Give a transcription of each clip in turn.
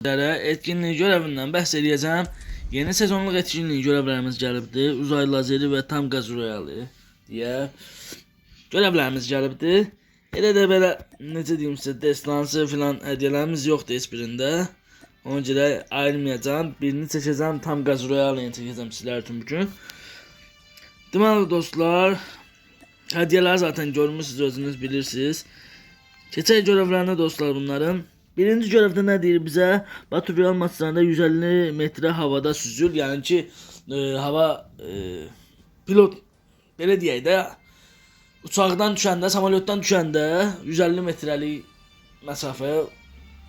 Dərə etkinlik görəvindən bəhs edəcəm. Yeni sezonluq etkinlik görevlərimiz gəlibdir. Uzay lazeri və tam qaz royalı deyə görevlərimiz gəlibdir. Elə də belə necə deyim sizə destansı filan hədiyyələrimiz yoxdur heç birində. Ona görə ayırmayacağam. Birini çəkəcəm, tam qaz royalını çəkəcəm sizlər üçün bu gün. Dostlar, hədiyyələri zaten görmüsünüz, özünüz bilirsiniz. Keçək görevlərinə dostlar bunların. Birinci görevdə nə deyir bizə? Batu Real maçlarında 150 metrə havada süzül. Yəni ki, e, hava e, pilot belə deyək də uçaqdan düşəndə, samolyotdan düşəndə 150 metrəlik məsafəyə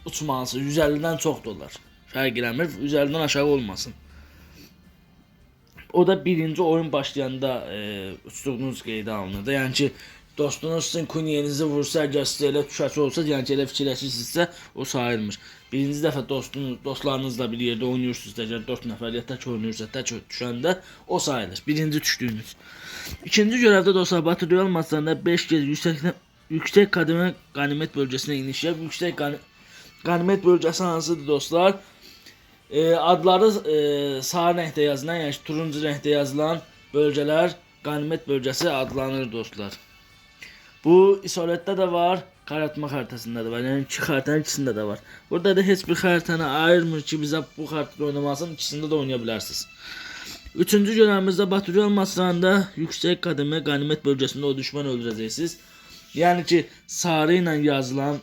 uçmalısı. 150-dən çoxdur onlar. Fərq eləmir. 150-dən aşağı olmasın. O da birinci oyun başlayanda e, uçduğunuz qeydə alınır. Yəni ki, dostunuz sizin kunyenizi vursa, sizə elə düşəsi olsa, yəni ki, elə fikirləşirsinizsə, o sayılmır. Birinci dəfə dostunuz, dostlarınızla bir yerdə oynayırsınızsa, əgər 4 nəfər ya tək oynayırsa, tək düşəndə o sayılır. Birinci düşdüyünüz. İkinci görevdə dostlar Batı Real maçlarında 5 kez yüksək yüksək kademe qanimet bölgəsinə iniş yap. Yüksək qanimet bölgəsi hansıdır dostlar? E, adları e, sarı rəngdə yazılan, yəni ki, turuncu rəngdə yazılan bölgələr qanimet bölgəsi adlanır dostlar. Bu isolətdə də var, qaratma xəritəsində də var. Yəni iki xəritənin ikisində də var. Burada da heç bir xəritəni ayırmır ki, bizə bu xəritədə oynamasın, ikisində də oynaya bilərsiniz. Üçüncü görevimizdə Baturial maçlarında yüksək qədəmə qanimet bölgəsində o düşman öldürəcəksiniz. Yəni ki, sarı ilə yazılan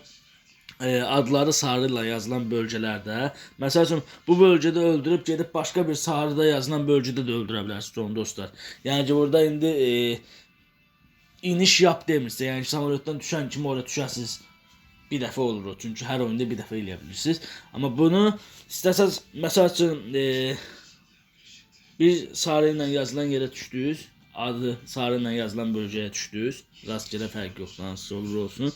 e, adları sarı ilə yazılan bölgələrdə, məsəl üçün bu bölgədə öldürüb gedib başqa bir sarıda yazılan bölgədə də öldürə bilərsiniz onu dostlar. Yəni ki, burada indi e, iniş yap demirsə, yəni samolyotdan düşən kimi ora düşəsiz. Bir dəfə olur o. Çünki hər oyunda bir dəfə eləyə bilirsiniz. Amma bunu istəsəz məsəl üçün e, bir sarı ilə yazılan yerə düşdünüz, adı sarı ilə yazılan bölgəyə düşdünüz. Rastgele fərq yoxdur, hansısa olur olsun.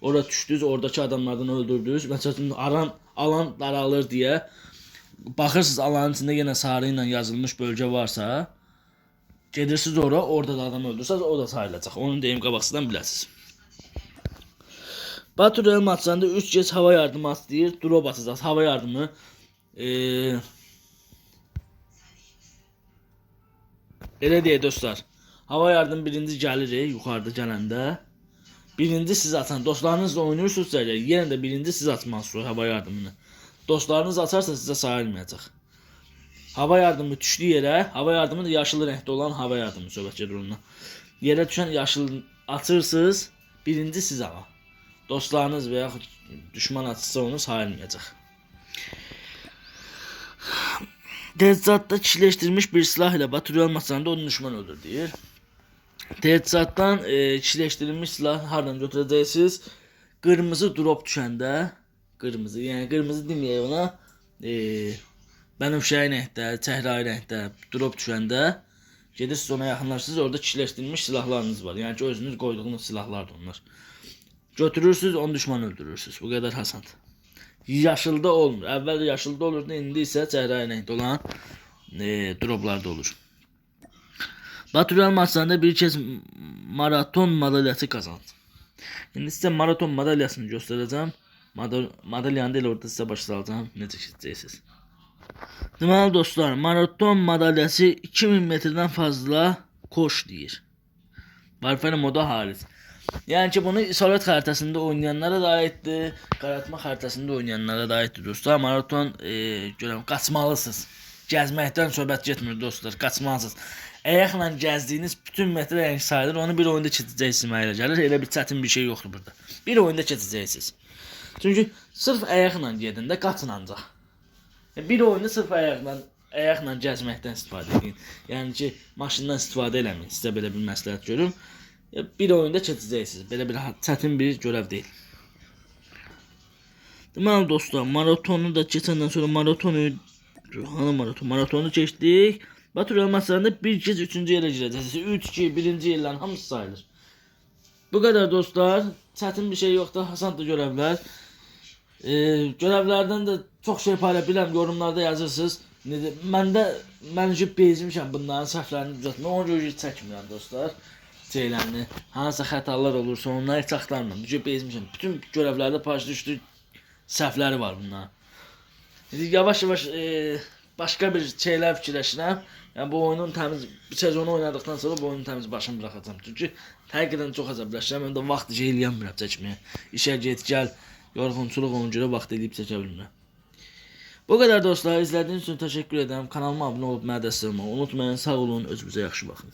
Ora düşdünüz, oradakı adamlardan öldürdünüz. Məsəl üçün aran alan daralır deyə baxırsınız alanın içində yenə sarı ilə yazılmış bölgə varsa, gedirsiniz ora, orada da adam öldürsəz, o da sayılacaq. Onu deyim qabaqsızdan biləsiniz. Batu Real maçlarında 3 kez hava yardımı atlayır, drop atacağız. Hava yardımı eee Elə deyək dostlar. Hava yardım birinci gəlir yuxarıda gələndə. Birinci siz atan. Dostlarınızla oynayırsınızsa yenə də birinci siz atmalısınız hava yardımını. Dostlarınız atarsa sizə sayılmayacaq. Hava yardımı düşdü yerə, hava yardımı da yaşıl rəngdə olan hava yardımı söhbət gedir ondan. Yerə düşən yaşıl atırsınız, birinci siz ama. Dostlarınız və yaxud düşman atsa onu sayılmayacaq. Teçhizatda kişileştirilmiş bir silah ile Baturial olmasında onu düşman öldür deyir. Teçhizatdan e, kişileştirilmiş silah hardan götürəcəksiniz? Qırmızı drop düşəndə, qırmızı, yəni qırmızı deməyək ona, e, bənövşəyi rəngdə, çəhrayı rəngdə drop düşəndə gedirsiniz ona yaxınlaşırsınız, orada kişileştirilmiş silahlarınız var. Yəni ki, özünüz qoyduğunuz silahlardır onlar. Götürürsünüz, onu düşman öldürürsünüz. Bu qədər hasandır. Yaşılda olmur. Əvvəl yaşılda olurdu, indi isə çəhrayı rəngdə olan e, droplarda olur. Baturial maçlarında bir kez maraton madalyası kazandı. İndi sizə maraton madalyasını göstərəcəm. Mada- Madalyanı da elə orada sizə başa salacağam. Necə keçəcəksiniz. Deməli dostlar, maraton madalyası 2000 metrdən fazla koş deyir. Varfəli moda haric. Yəni ki, bunu isolət xəritəsində oynayanlara da aiddir, qaratma xəritəsində oynayanlara da aiddir dostlar. Maraton e, görəm qaçmalısınız. Gəzməkdən söhbət getmir dostlar, qaçmalısınız. Ayaqla gəzdiyiniz bütün metrə yəni sayılır. Onu bir oyunda keçəcəksiniz mənə gəlir. Elə bir çətin bir şey yoxdur burada. Bir oyunda keçəcəksiniz. Çünki sırf ayaqla gedin də qaçın ancaq. Bir oyunu sırf ayaqla ayaqla gəzməkdən istifadə edin. Yəni ki, maşından istifadə eləməyin. Sizə belə bir məsləhət görüm. E, Bir oyunda keçəcəksiniz. Belə bir çətin bir görev deyil. Deməli dostlar, maratonu da keçəndən sonra maratonu hanı maraton? Maratonu keçdik. Batur maçlarında bir kez üçüncü yerə girəcəksiniz. 3 2 birinci yerlərin hamısı sayılır. Bu qədər dostlar. Çətin bir şey yoxdur. Hasandır görevlər. Ee, görevlərdən də Çox şey payla bilərəm, yorumlarda yazırsınız. Necə məndə mən cib bezmişəm bunların səhvlərini düzəltmə. Ona görə heç çəkmirəm dostlar. Şeylərini, hansısa xətalar olursa onları heç axtarmıram. Cib bezmişəm. Bütün görevlərdə paylaş düşdü səhvləri var bunların. İndi yavaş-yavaş e, başqa bir şeylər fikirləşirəm. Yəni bu oyunun təmiz sezonu oynadıqdan sonra bu oyunu təmiz başım buraxacam. Çünki həqiqətən çox əzabləşirəm. Məndə vaxt şey eləyə bilmirəm çəkməyə. İşə get, gəl, yorğunçuluq ona görə vaxt eləyib çəkə bilmirəm. Bu qədər dostlar, izlədiyiniz üçün təşəkkür edirəm. Kanalıma abunə olub mənə dəstək unutmayın. Sağ olun, özünüzə yaxşı baxın.